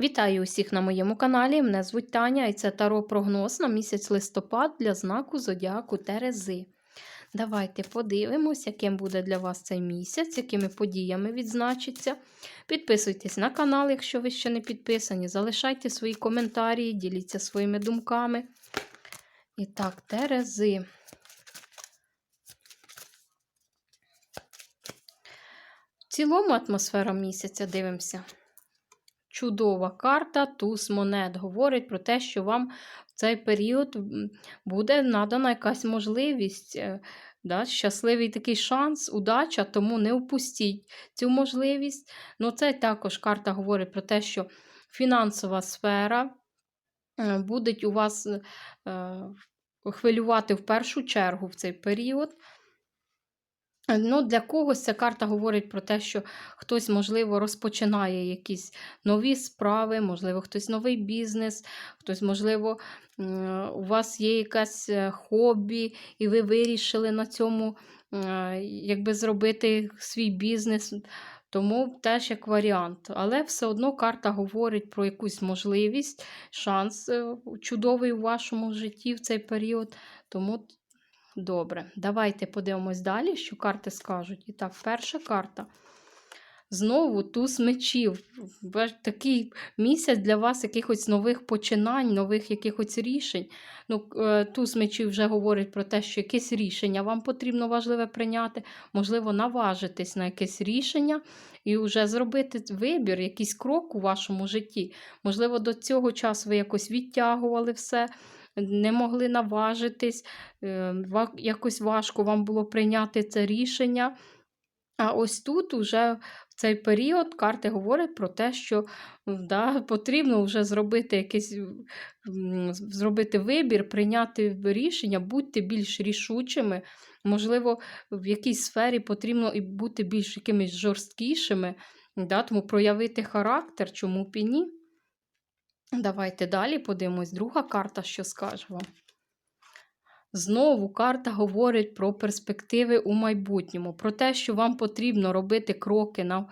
Вітаю усіх на моєму каналі. Мене звуть Таня і це таро прогноз на місяць листопад для знаку Зодіаку Терези. Давайте подивимось, яким буде для вас цей місяць, якими подіями відзначиться. Підписуйтесь на канал, якщо ви ще не підписані. Залишайте свої коментарі, діліться своїми думками. І так, Терези. В цілому атмосфера місяця дивимося. Чудова карта, туз монет. Говорить про те, що вам в цей період буде надана якась можливість, е, да, щасливий такий шанс, удача, тому не впустіть цю можливість. Ну, Це також карта говорить про те, що фінансова сфера е, буде у вас е, хвилювати в першу чергу в цей період. Ну, Для когось ця карта говорить про те, що хтось, можливо, розпочинає якісь нові справи, можливо, хтось новий бізнес, хтось, можливо, у вас є якесь е, хобі, і ви вирішили на цьому якби зробити свій бізнес. Тому теж як варіант. Але все одно карта говорить про якусь можливість, шанс е, чудовий у вашому житті в цей період. Тому Добре, давайте подивимось далі, що карти скажуть. І так, перша карта. Знову туз мечів. Такий місяць для вас якихось нових починань, нових якихось рішень. Ну, е, Туз мечів вже говорить про те, що якесь рішення вам потрібно важливе прийняти, можливо, наважитись на якесь рішення і вже зробити вибір, якийсь крок у вашому житті. Можливо, до цього часу ви якось відтягували все не могли наважитись, е, якось важко вам було прийняти це рішення. А ось тут уже в цей період карти говорять про те, що да, потрібно вже зробити якийсь зробити вибір, прийняти рішення, будьте більш рішучими. Можливо, в якійсь сфері потрібно і бути більш якимись жорсткішими, да, тому проявити характер, чому б і ні. Давайте далі подивимось. Друга карта, що скаже вам. Знову карта говорить про перспективи у майбутньому, про те, що вам потрібно робити кроки на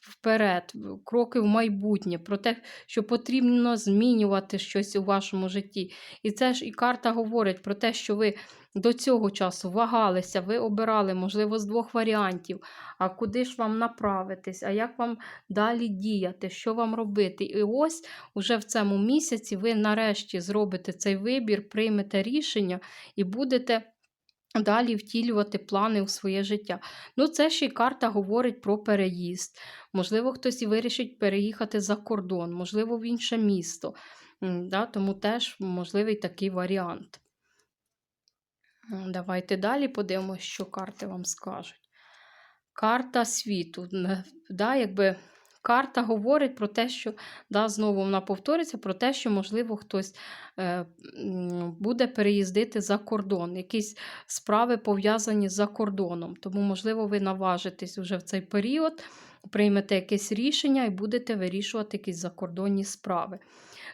вперед, кроки в майбутнє, про те, що потрібно змінювати щось у вашому житті. І це ж і карта говорить про те, що ви до цього часу вагалися, ви обирали, можливо, з двох варіантів, а куди ж вам направитись, а як вам далі діяти, що вам робити. І ось уже в цьому місяці ви нарешті зробите цей вибір, приймете рішення і будете. Далі втілювати плани у своє життя. Ну, це ще й карта говорить про переїзд. Можливо, хтось і вирішить переїхати за кордон, можливо, в інше місто. Да, Тому теж можливий такий варіант. Давайте далі подивимося, що карти вам скажуть. Карта світу. Да, якби Карта говорить про те, що да, знову вона повториться, про те, що, можливо, хтось е, буде переїздити за кордон, якісь справи пов'язані за кордоном. Тому, можливо, ви наважитесь вже в цей період, приймете якесь рішення і будете вирішувати якісь закордонні справи.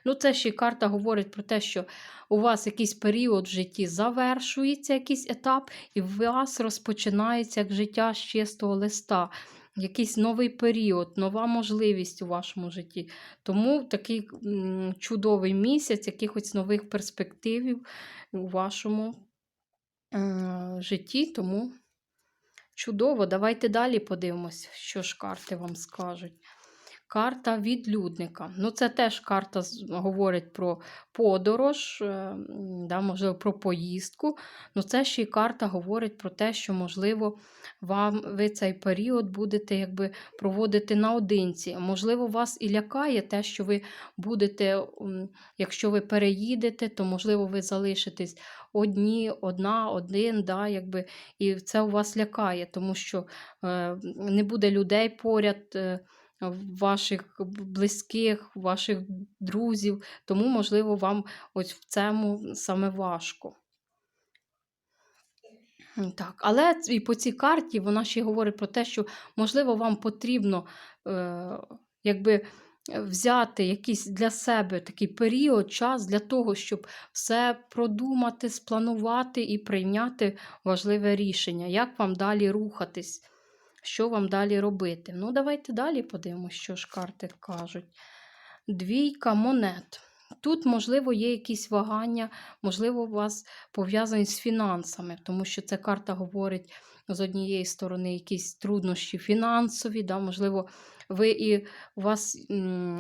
Ну, це ще й карта говорить про те, що у вас якийсь період в житті завершується, якийсь етап, і у вас розпочинається як життя з чистого листа якийсь новий період, нова можливість у вашому житті. Тому такий чудовий місяць, якихось нових перспективів у вашому е житті. Тому чудово. Давайте далі подивимось, що ж карти вам скажуть. Карта відлюдника. Ну, Це теж карта говорить про подорож, е, да, можливо, про поїздку. Ну, Це ще й карта говорить про те, що, можливо, вам ви цей період будете якби, проводити наодинці. Можливо, вас і лякає те, що ви будете, якщо ви переїдете, то, можливо, ви залишитесь одні, одна, один, да, якби, і це у вас лякає, тому що е, не буде людей поряд. Е, ваших близьких, ваших друзів, тому, можливо, вам ось в цьому саме важко. Так, Але і по цій карті вона ще говорить про те, що, можливо, вам потрібно е, якби, взяти якийсь для себе такий період, час для того, щоб все продумати, спланувати і прийняти важливе рішення, як вам далі рухатись що вам далі робити. Ну, давайте далі подивимося, що ж карти кажуть. двійка монет. Тут, можливо, є якісь вагання, можливо, у вас пов'язані з фінансами, тому що ця карта говорить з однієї сторони якісь труднощі фінансові, да, можливо, ви і у вас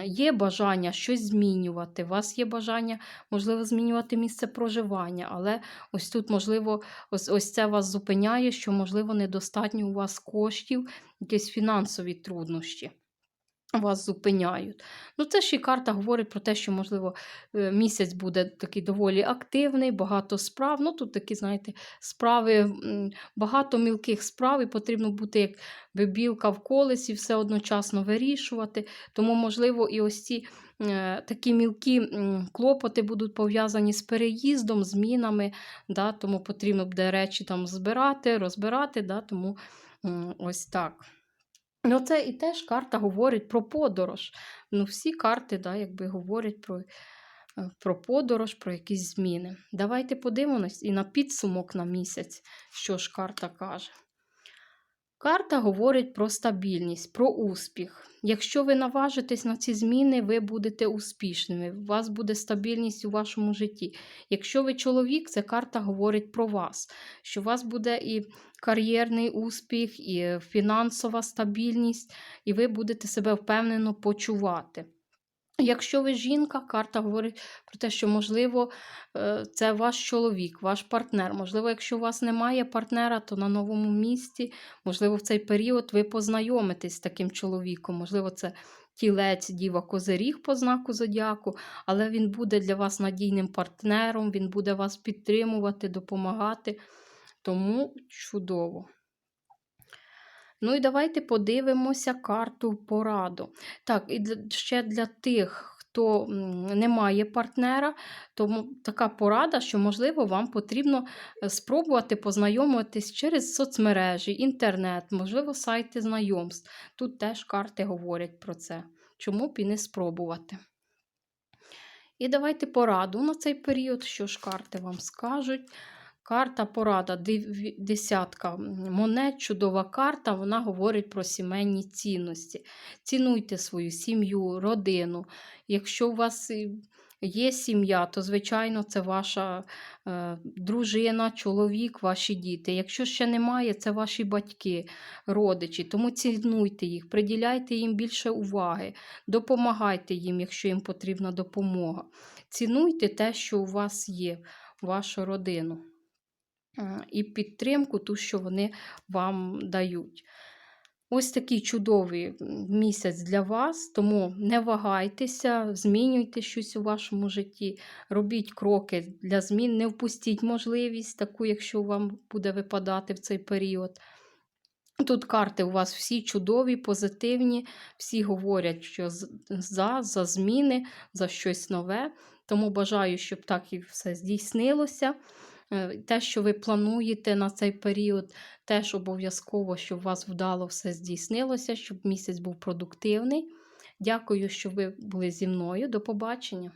є бажання щось змінювати, у вас є бажання, можливо, змінювати місце проживання, але ось тут, можливо, ось, ось це вас зупиняє, що, можливо, недостатньо у вас коштів, якісь фінансові труднощі. Вас зупиняють. Ну, це ще й карта говорить про те, що, можливо, е, місяць буде такий доволі активний, багато справ. Ну, тут такі, знаєте, справи, багато мілких справ, і потрібно бути як би білка в колесі, все одночасно вирішувати. Тому, можливо, і ось ці е, такі мілкі клопоти будуть пов'язані з переїздом, змінами. Да, тому потрібно буде речі там збирати, розбирати. Да, тому ось так. Ну, це і теж карта говорить про подорож. Ну, всі карти, да, якби говорять про, е, про подорож, про якісь зміни. Давайте подивимось і на підсумок на місяць, що ж карта каже. Карта говорить про стабільність, про успіх. Якщо ви наважитесь на ці зміни, ви будете успішними. У вас буде стабільність у вашому житті. Якщо ви чоловік, ця карта говорить про вас, що у вас буде і кар'єрний успіх, і фінансова стабільність, і ви будете себе впевнено почувати. Якщо ви жінка, карта говорить про те, що, можливо, е, це ваш чоловік, ваш партнер. Можливо, якщо у вас немає партнера, то на новому місці, можливо, в цей період ви познайомитесь з таким чоловіком. Можливо, це тілець, діва козиріг по знаку зодіаку, але він буде для вас надійним партнером, він буде вас підтримувати, допомагати. Тому чудово. Ну і давайте подивимося карту пораду. Так, і ще для тих, хто не має партнера, тому така порада, що, можливо, вам потрібно е, спробувати познайомитись через соцмережі, інтернет, можливо, сайти знайомств. Тут теж карти говорять про це. Чому б і не спробувати? І давайте пораду на цей період, що ж карти вам скажуть. Карта порада, десятка монет, чудова карта, вона говорить про сімейні цінності. Цінуйте свою сім'ю, родину. Якщо у вас є сім'я, то, звичайно, це ваша е, дружина, чоловік, ваші діти. Якщо ще немає, це ваші батьки, родичі. Тому цінуйте їх, приділяйте їм більше уваги, допомагайте їм, якщо їм потрібна допомога. Цінуйте те, що у вас є, вашу родину. І підтримку, ту, що вони вам дають. Ось такий чудовий місяць для вас, тому не вагайтеся, змінюйте щось у вашому житті, робіть кроки для змін, не впустіть можливість таку, якщо вам буде випадати в цей період. Тут карти у вас всі чудові, позитивні, всі говорять, що за, за зміни, за щось нове. Тому бажаю, щоб так і все здійснилося. Е, те, що ви плануєте на цей період, теж обов'язково, щоб у вас вдало все здійснилося, щоб місяць був продуктивний. Дякую, що ви були зі мною. До побачення!